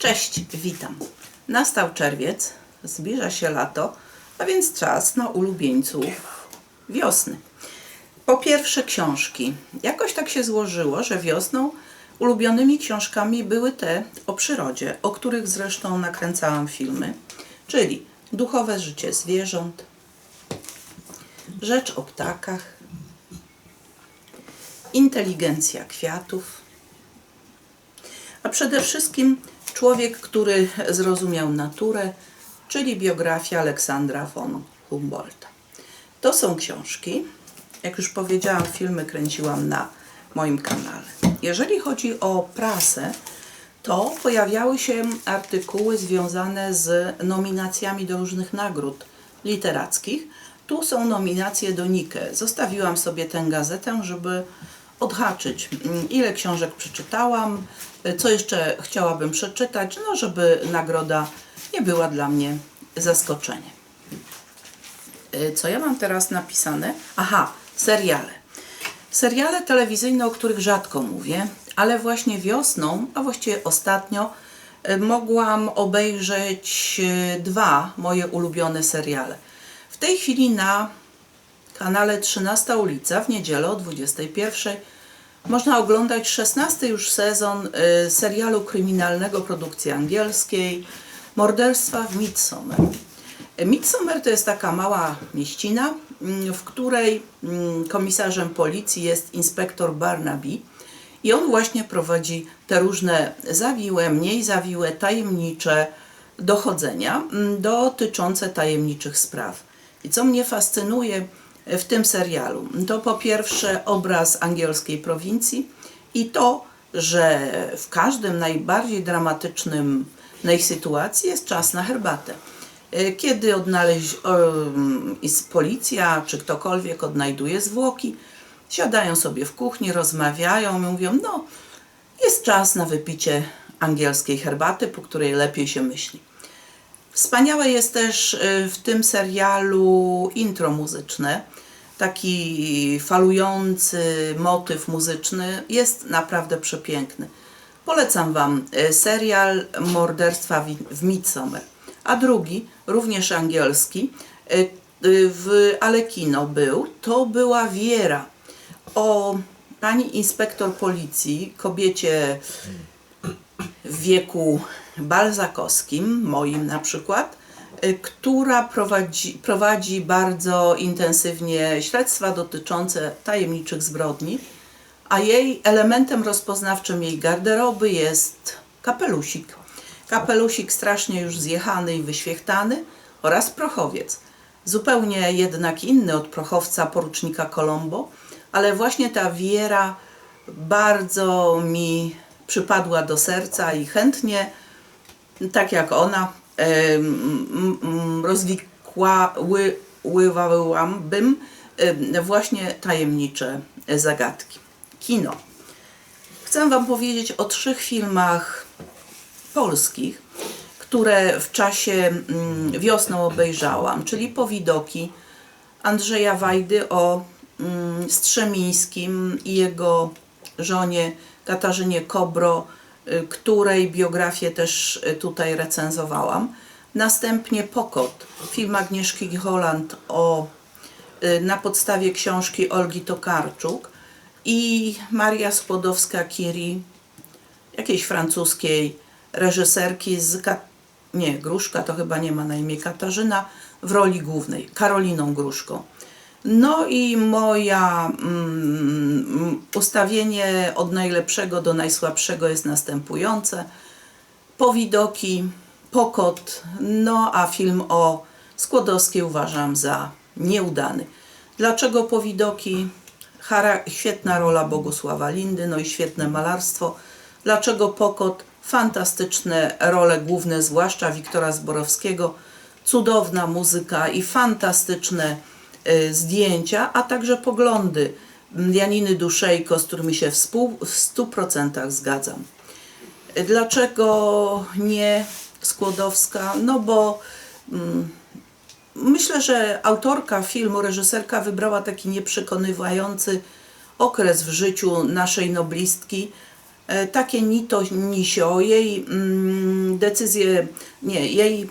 Cześć, witam. Nastał czerwiec, zbliża się lato, a więc czas na ulubieńców wiosny. Po pierwsze książki. Jakoś tak się złożyło, że wiosną ulubionymi książkami były te o przyrodzie, o których zresztą nakręcałam filmy, czyli Duchowe życie zwierząt, Rzecz o ptakach, Inteligencja kwiatów, a przede wszystkim człowiek, który zrozumiał naturę, czyli biografia Aleksandra von Humboldta. To są książki, jak już powiedziałam, filmy kręciłam na moim kanale. Jeżeli chodzi o prasę, to pojawiały się artykuły związane z nominacjami do różnych nagród literackich. Tu są nominacje do Nike. Zostawiłam sobie tę gazetę, żeby odhaczyć, mm, ile książek przeczytałam, y, co jeszcze chciałabym przeczytać, no żeby nagroda nie była dla mnie zaskoczeniem. Y, Co ja mam teraz napisane? Aha, seriale. Seriale telewizyjne, o których rzadko mówię, ale właśnie wiosną, a właściwie ostatnio, y, mogłam obejrzeć dwa moje ulubione seriale. W tej chwili na kanale 13 ulica w niedzielę o 21 można oglądać 16 już sezon y, serialu kryminalnego produkcji angielskiej Morderstwa w Midsommar. Midsommar to jest taka mała mieścina, mm, w której mm, komisarzem policji jest inspektor Barnaby i on właśnie prowadzi te różne zawiłe, mniej zawiłe, tajemnicze dochodzenia mm, dotyczące tajemniczych spraw. I co mnie fascynuje w tym serialu, to po pierwsze obraz angielskiej prowincji i to, że w każdym najbardziej dramatycznym tej sytuacji jest czas na herbatę. E, Kiedy odnaleźć, policja czy ktokolwiek odnajduje zwłoki, siadają sobie w kuchni, rozmawiają i mówią, no jest czas na wypicie angielskiej herbaty, po której lepiej się myśli. Wspaniałe jest też y, w tym serialu intro muzyczne. Taki falujący motyw muzyczny jest naprawdę przepiękny. Polecam Wam y, serial Morderstwa w Midsommar. A drugi, również angielski, y, w ale kino był, to była Wiera o pani inspektor policji, kobiecie w wieku balzakowskim, moim na przykład, y, która prowadzi, prowadzi bardzo intensywnie śledztwa dotyczące tajemniczych zbrodni, a jej elementem rozpoznawczym jej garderoby jest kapelusik. Kapelusik strasznie już zjechany i wyświechtany oraz prochowiec. Zupełnie jednak inny od prochowca porucznika Colombo, ale właśnie ta wiera bardzo mi przypadła do serca i chętnie, tak jak ona, rozwikłałabym właśnie tajemnicze zagadki. Kino. Chcę Wam powiedzieć o trzech filmach polskich, które w czasie mm, wiosną obejrzałam, czyli Powidoki Andrzeja Wajdy o mm, Strzemińskim i jego żonie Katarzynie Kobro, której biografię też y, tutaj recenzowałam. Następnie Pokot, film Agnieszki Holland o, y, na podstawie książki Olgi Tokarczuk i Maria Skłodowska-Curie, jakiejś francuskiej reżyserki z Ka- nie, Gruszka to chyba nie ma na imię Katarzyna w roli głównej, Karoliną Gruszką. No i moja mm, ustawienie od najlepszego do najsłabszego jest następujące. Powidoki, Pokot, no a film o Skłodowskiej uważam za nieudany. Dlaczego Powidoki? Świetna rola Bogusława Lindy, no i świetne malarstwo. Dlaczego Pokot? Fantastyczne role główne, zwłaszcza Wiktora Zborowskiego, cudowna muzyka i fantastyczne zdjęcia, a także poglądy Janiny Duszejko, z którymi się w 100% zgadzam. Dlaczego nie Skłodowska? No bo mm, myślę, że autorka filmu, reżyserka wybrała taki nieprzekonywający okres w życiu naszej noblistki. E, Takie ni to, ni sio. Jej mm, decyzje, nie, jej,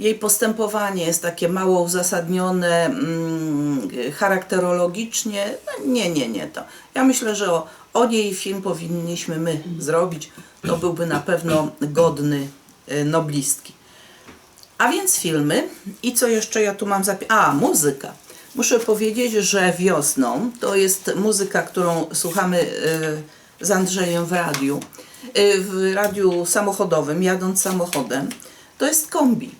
jej postępowanie jest takie mało uzasadnione mm, charakterologicznie. No, nie, nie, nie to. Ja myślę, że o, o niej film powinniśmy my zrobić. To byłby na pewno godny y, noblistki. A więc filmy. I co jeszcze ja tu mam zapisać? A, muzyka. Muszę powiedzieć, że wiosną to jest muzyka, którą słuchamy y, z Andrzejem w radiu. Y, w radiu samochodowym, jadąc samochodem. To jest kombi.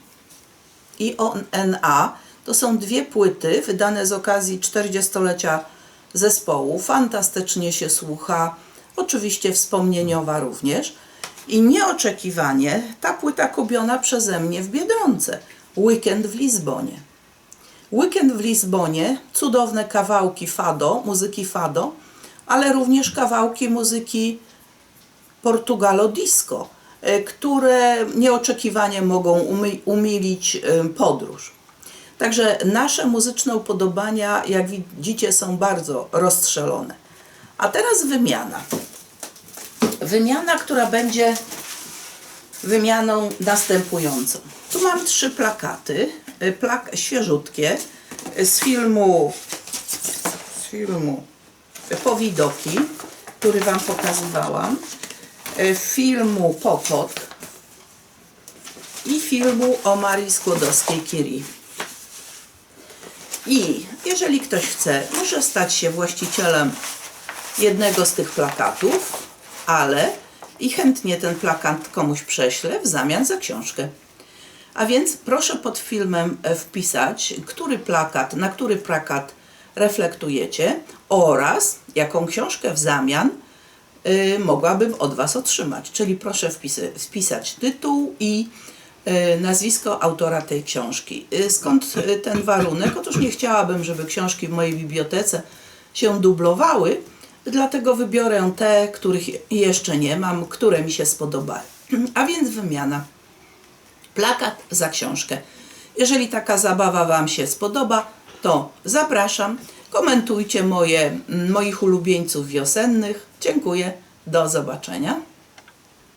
I ONA to są dwie płyty wydane z okazji 40-lecia zespołu. Fantastycznie się słucha, oczywiście wspomnieniowa również. I nieoczekiwanie ta płyta kupiona przeze mnie w Biedronce. Weekend w Lizbonie. Weekend w Lizbonie, cudowne kawałki fado, muzyki fado, ale również kawałki muzyki Portugalo Disco, które nieoczekiwanie mogą umilić e, podróż. Także nasze muzyczne upodobania, jak widzicie, są bardzo rozstrzelone. A teraz wymiana. Wymiana, która będzie wymianą następującą. Tu mam trzy plakaty, y, plak świeżutkie z filmu z filmu Powidoki, który Wam pokazywałam, filmu Popot i filmu o Marii Skłodowskiej-Curie. I jeżeli ktoś chce, może stać się właścicielem jednego z tych plakatów, ale i chętnie ten plakat komuś prześlę w zamian za książkę. A więc proszę pod filmem e, wpisać, który plakat, na który plakat reflektujecie oraz jaką książkę w zamian y, mogłabym od Was otrzymać. Czyli proszę wpisy, wpisać tytuł i y, nazwisko autora tej książki. Y, skąd y, ten warunek? Otóż nie chciałabym, żeby książki w mojej bibliotece się dublowały, dlatego wybiorę te, których jeszcze nie mam, które mi się spodobały. A więc wymiana. Plakat za książkę. Jeżeli taka zabawa Wam się spodoba, to zapraszam. Komentujcie moje, moich ulubieńców wiosennych. Dziękuję. Do zobaczenia.